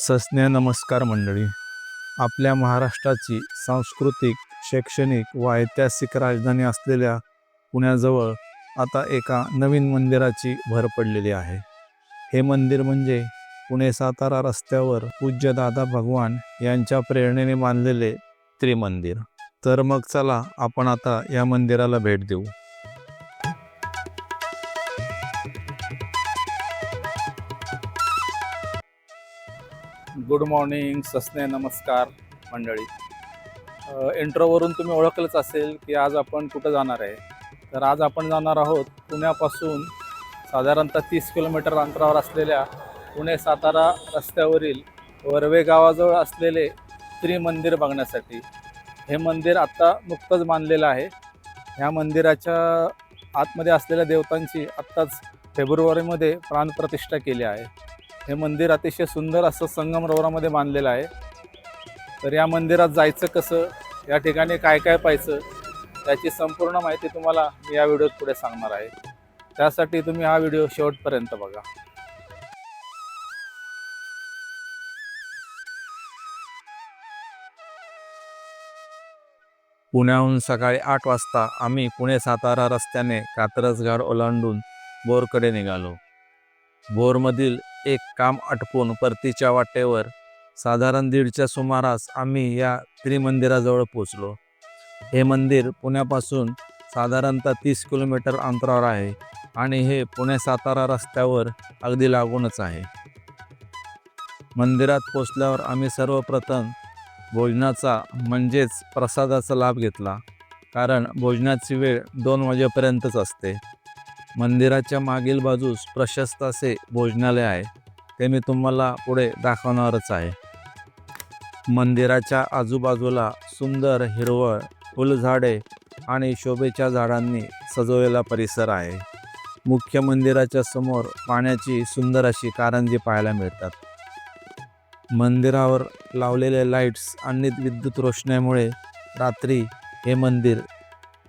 सस्नेह नमस्कार मंडळी. आपल्या महाराष्ट्राची सांस्कृतिक शैक्षणिक व ऐतिहासिक राजधानी असलेल्या पुण्याजवळ आता एका नवीन मंदिराची भर पडलेली आहे. हे मंदिर म्हणजे पुणे सातारा रस्त्यावर पूज्य दादा भगवान यांच्या प्रेरणेने बांधलेले त्रिमंदिर. तर मग चला आपण आता या मंदिराला भेट देऊ. गुड मॉर्निंग सस्ने नमस्कार मंडळी. इंट्रोवरून तुम्ही ओळखलंच असेल की आज आपण कुठं जाणार आहे. तर आज आपण जाणार आहोत पुण्यापासून साधारणतः तीस किलोमीटर अंतरावर असलेल्या पुणे सातारा रस्त्यावरील वरवे गावाजवळ असलेले त्रिमंदिर बघण्यासाठी. हे मंदिर आत्ता नुकतंच बांधलेलं आहे. ह्या मंदिराच्या आतमध्ये असलेल्या देवतांची आत्ताच फेब्रुवारीमध्ये प्राणप्रतिष्ठा केली आहे. हे मंदिर अतिशय सुंदर असं संगमरवरामध्ये बांधलेलं आहे. तर या मंदिरात जायचं कसं या ठिकाणी काय काय पाहायचं त्याची संपूर्ण माहिती तुम्हाला मी या व्हिडिओत पुढे सांगणार आहे. त्यासाठी तुम्ही हा व्हिडिओ शेवटपर्यंत बघा. पुण्याहून सकाळी आठ वाजता आम्ही पुणे सातारा रस्त्याने कात्रजगाड ओलांडून बोरकडे निघालो. बोरमधील एक काम आटपून परतीच्या वाटेवर साधारण दीडच्या सुमारास आम्ही या त्रिमंदिराजवळ पोचलो. हे मंदिर पुण्यापासून साधारणतः तीस किलोमीटर अंतरावर आहे आणि हे पुणे सातारा रस्त्यावर अगदी लागूनच आहे. मंदिरात पोचल्यावर आम्ही सर्वप्रथम भोजनाचा म्हणजेच प्रसादाचा लाभ घेतला कारण भोजनाची वेळ दोन वाजेपर्यंतच असते. मंदिराच्या मागील बाजूस प्रशस्त असे भोजनालय आहे ते मी तुम्हाला पुढे दाखवणारच आहे. मंदिराच्या आजूबाजूला सुंदर हिरवळ फुलझाडे आणि शोभेच्या झाडांनी सजवलेला परिसर आहे. मुख्य मंदिराच्या समोर पाण्याची सुंदर अशी कारंजी पाहायला मिळतात. मंदिरावर लावलेले लाईट्स आणि विद्युत रोषणामुळे रात्री हे मंदिर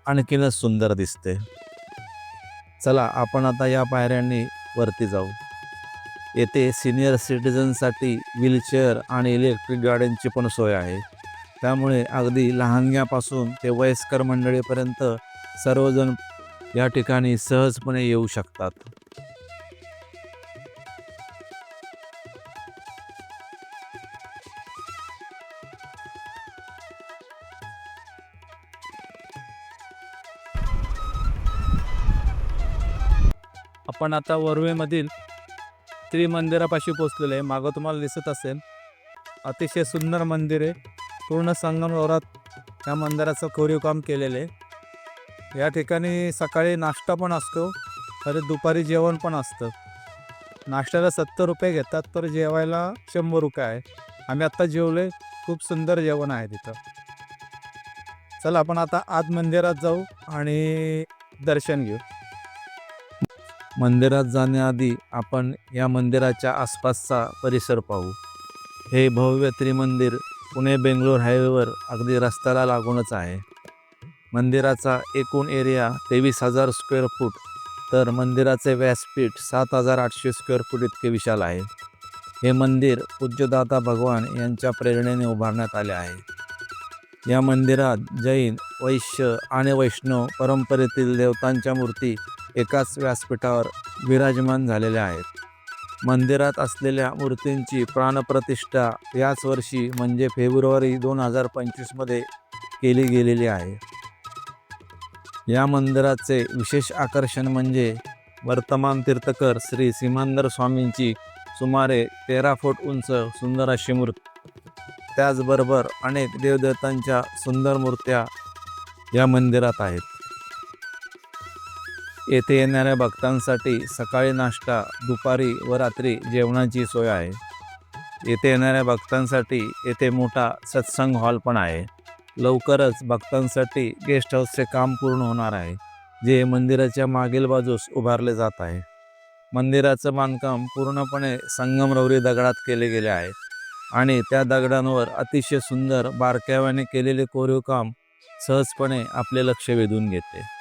आणखीनच सुंदर दिसते. चला आपण आता या पायऱ्यांनी वरती जाऊ. येथे सिनियर सिटीजनसाठी व्हीलचेअर आणि इलेक्ट्रिक गाड्यांची पण सोय आहे. त्यामुळे अगदी लहानग्यापासून ते वयस्कर मंडळीपर्यंत सर्वजण या ठिकाणी सहजपणे येऊ शकतात. आपण आता वरवेमधील त्रिमंदिरापाशी पोचलेलो आहे. मागं तुम्हाला दिसत असेल. अतिशय सुंदर मंदिर आहे. पूर्ण संगमरवरात या मंदिराचं कोरीव काम केलेलं आहे. या ठिकाणी सकाळी नाश्ता पण असतो. तर दुपारी जेवण पण असतं. नाश्त्याला सत्तर रुपये घेतात तर जेवायला शंभर रुपये आहे. आम्ही आत्ता जेवले खूप सुंदर जेवण आहे तिथं. चला आपण आता आत मंदिरात जाऊ आणि दर्शन घेऊ. मंदिरात जाण्याआधी आपण या मंदिराच्या आसपासचा परिसर पाहू. हे भव्य त्रिमंदिर पुणे बेंगलोर हायवेवर अगदी रस्त्याला लागूनच आहे. मंदिराचा एकूण एरिया तेवीस हजार स्क्वेअर फूट तर मंदिराचे व्यासपीठ सात हजार आठशे स्क्वेअर फूट इतके विशाल आहे. हे मंदिर पूज्यदाता भगवान यांच्या प्रेरणेने उभारण्यात आले आहे. या मंदिरात जैन वैश्य आणि वैष्णव परंपरेतील देवतांच्या मूर्ती एकाच व्यासपीठावर विराजमान झालेल्या आहेत. मंदिरात असलेल्या मूर्तींची प्राणप्रतिष्ठा याच वर्षी म्हणजे फेब्रुवारी दोन हजार पंचवीसमध्ये केली गेलेली आहे. या मंदिराचे विशेष आकर्षण म्हणजे वर्तमान तीर्थकर श्री सीमांदर स्वामींची सुमारे तेरा फूट उंच सुंदर अशी मूर्ती. त्याचबरोबर अनेक देवदेवतांच्या सुंदर मूर्त्या या मंदिरात आहेत. येथे येणाऱ्या भक्तांसाठी सकाळी नाश्ता दुपारी व रात्री जेवणाची सोय आहे. येथे येणाऱ्या भक्तांसाठी येथे मोठा सत्संग हॉल पण आहे. लवकरच भक्तांसाठी गेस्ट हाऊसचे काम पूर्ण होणार आहे जे मंदिराच्या मागील बाजूस उभारले जात आहे. मंदिराचं बांधकाम पूर्णपणे संगमरवरी दगडात केले गेले आहे आणि त्या दगडांवर अतिशय सुंदर बारकाव्याने केलेले कोरीव काम सहजपणे आपले लक्ष वेधून घेते.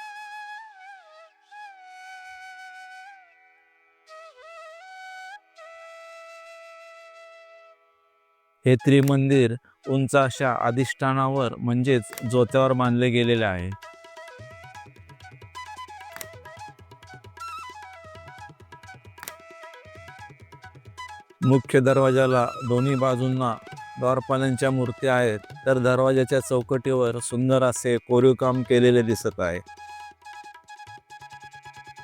हे त्रिमंदिर उंच अशा अधिष्ठानावर म्हणजेच जोत्यावर बांधले गेलेले आहे. मुख्य दरवाजाला दोन्ही बाजूंना द्वारपालांच्या मूर्त्या आहेत तर दरवाजाच्या चौकटीवर सुंदर असे कोरीव काम केलेले दिसत आहे.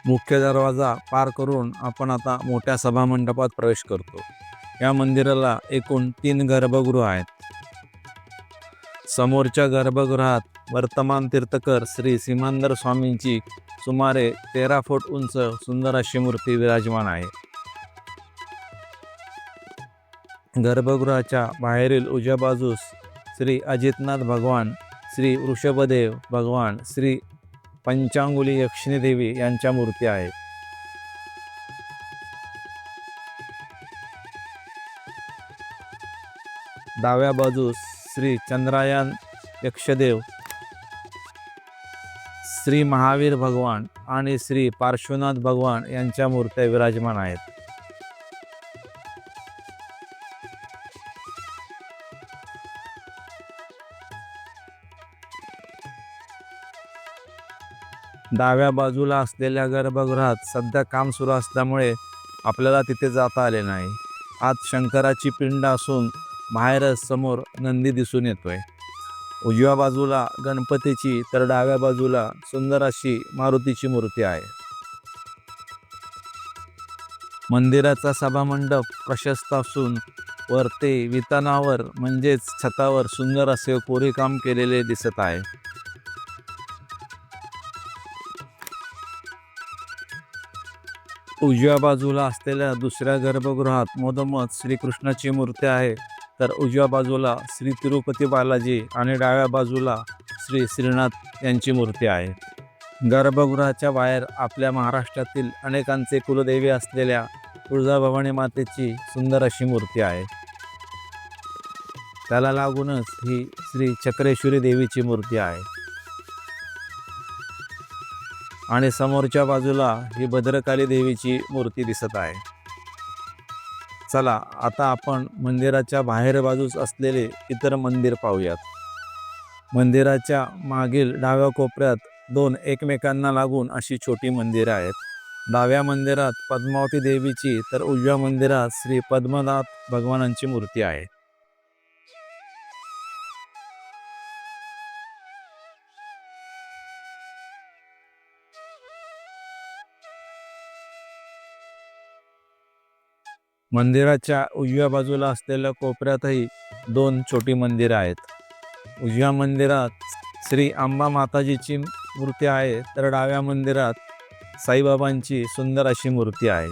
मुख्य दरवाजा पार करून आपण आता मोठ्या सभामंडपात प्रवेश करतो. या मंदिराला एकूण तीन गर्भगृह आहेत. समोरच्या गर्भगृहात वर्तमान तीर्थकर श्री सीमांदर स्वामींची सुमारे तेरा फूट उंच सुंदर अशी मूर्ती विराजमान आहे. गर्भगृहाच्या बाहेरील उजव्या बाजूस श्री अजितनाथ भगवान श्री वृषभदेव भगवान श्री पंचांगुली यक्षिणी देवी यांच्या मूर्ती आहेत. डाव्या बाजूस श्री चंद्रायन यक्षदेव श्री महावीर भगवान आणि श्री पार्श्वनाथ भगवान यांच्या मूर्त्या विराजमान आहेत. डाव्या बाजूला असलेल्या गर्भगृहात सध्या काम सुरू असल्यामुळे आपल्याला तिथे जाता आले नाही. आत शंकराची पिंड असून माहेरस समोर नंदी दिसून येतोय. उजव्या बाजूला गणपतीची तर डाव्या बाजूला सुंदर अशी मारुतीची मूर्ती आहे. मंदिराचा सभामंडप प्रशस्त असून वरते वितानावर म्हणजेच छतावर सुंदर असे कोरीकाम केलेले दिसत आहे. उजव्या बाजूला असलेल्या दुसऱ्या गर्भगृहात मधोमध श्रीकृष्णाची मूर्ती आहे. तर उजव्या बाजूला श्री तिरुपती बालाजी आणि डाव्या बाजूला श्री श्रीनाथ यांची मूर्ती आहे. गर्भगृहाच्या बाहेर आपल्या महाराष्ट्रातील अनेकांचे कुलदेवी असलेल्या तुळजाभवानी मातेची सुंदर अशी मूर्ती आहे. त्याला लागूनच ही श्री चक्रेश्वरी देवीची मूर्ती आहे. आणि समोरच्या बाजूला ही भद्रकाली देवीची मूर्ती दिसत आहे. चला आता आपण मंदिराच्या बाहेर बाजूस असलेले इतर मंदिर पाहूयात. मंदिराच्या मागील डाव्या कोपऱ्यात दोन एकमेकांना लागून अशी छोटी मंदिरं आहेत. डाव्या मंदिरात पद्मावती देवीची तर उजव्या मंदिरात श्री पद्मनाथ भगवानांची मूर्ती आहे. मंदिराच्या उजव्या बाजूला असलेल्या कोपऱ्यातही दोन छोटी मंदिरं आहेत. उजव्या मंदिरात श्री आंबा माताजीची मूर्ती आहे तर डाव्या मंदिरात साईबाबांची सुंदर अशी मूर्ती आहे.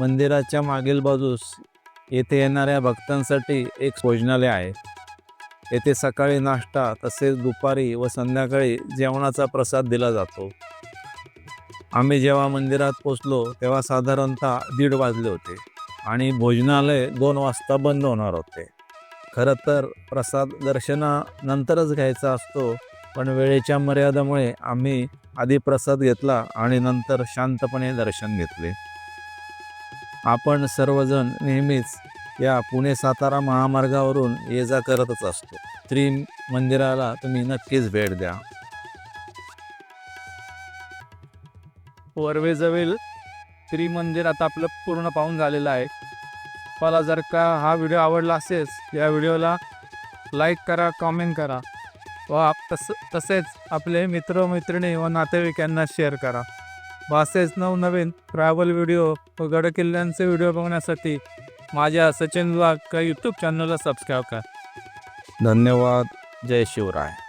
मंदिराच्या मागील बाजूस येथे येणाऱ्या भक्तांसाठी एक भोजनालय आहे. येथे सकाळी नाश्ता तसेच दुपारी व संध्याकाळी जेवणाचा प्रसाद दिला जातो. आम्ही जेव्हा मंदिरात पोचलो तेव्हा साधारणतः दीड वाजले होते आणि भोजनालय दोन वाजता बंद होणार होते. खरं तर प्रसाद दर्शनानंतरच घ्यायचा असतो पण वेळेच्या मर्यादेमुळे आम्ही आधी प्रसाद घेतला आणि नंतर शांतपणे दर्शन घेतले. आपण सर्वजण नेहमीच या पुणे सातारा महामार्गावरून ये जा करतच असतो. त्री मंदिराला तुम्ही नक्कीच भेट द्या. वरवेजवळील त्रिमंदिर आता आपलं पूर्ण पाहून झालेलं आहे. मला जर का हा व्हिडिओ आवडला असेल या व्हिडिओला लाईक करा कॉमेंट करा व आप तस तसेच आपले मित्र मैत्रिणी व नातेवाईकांना शेअर करा. व असेच नवनवीन ट्रॅव्हल व्हिडिओ व गडकिल्ल्यांचे व्हिडिओ बघण्यासाठी माझ्या सचिन का यूट्यूब चॅनलला सबस्क्राईब करा. धन्यवाद. जय शिवराय.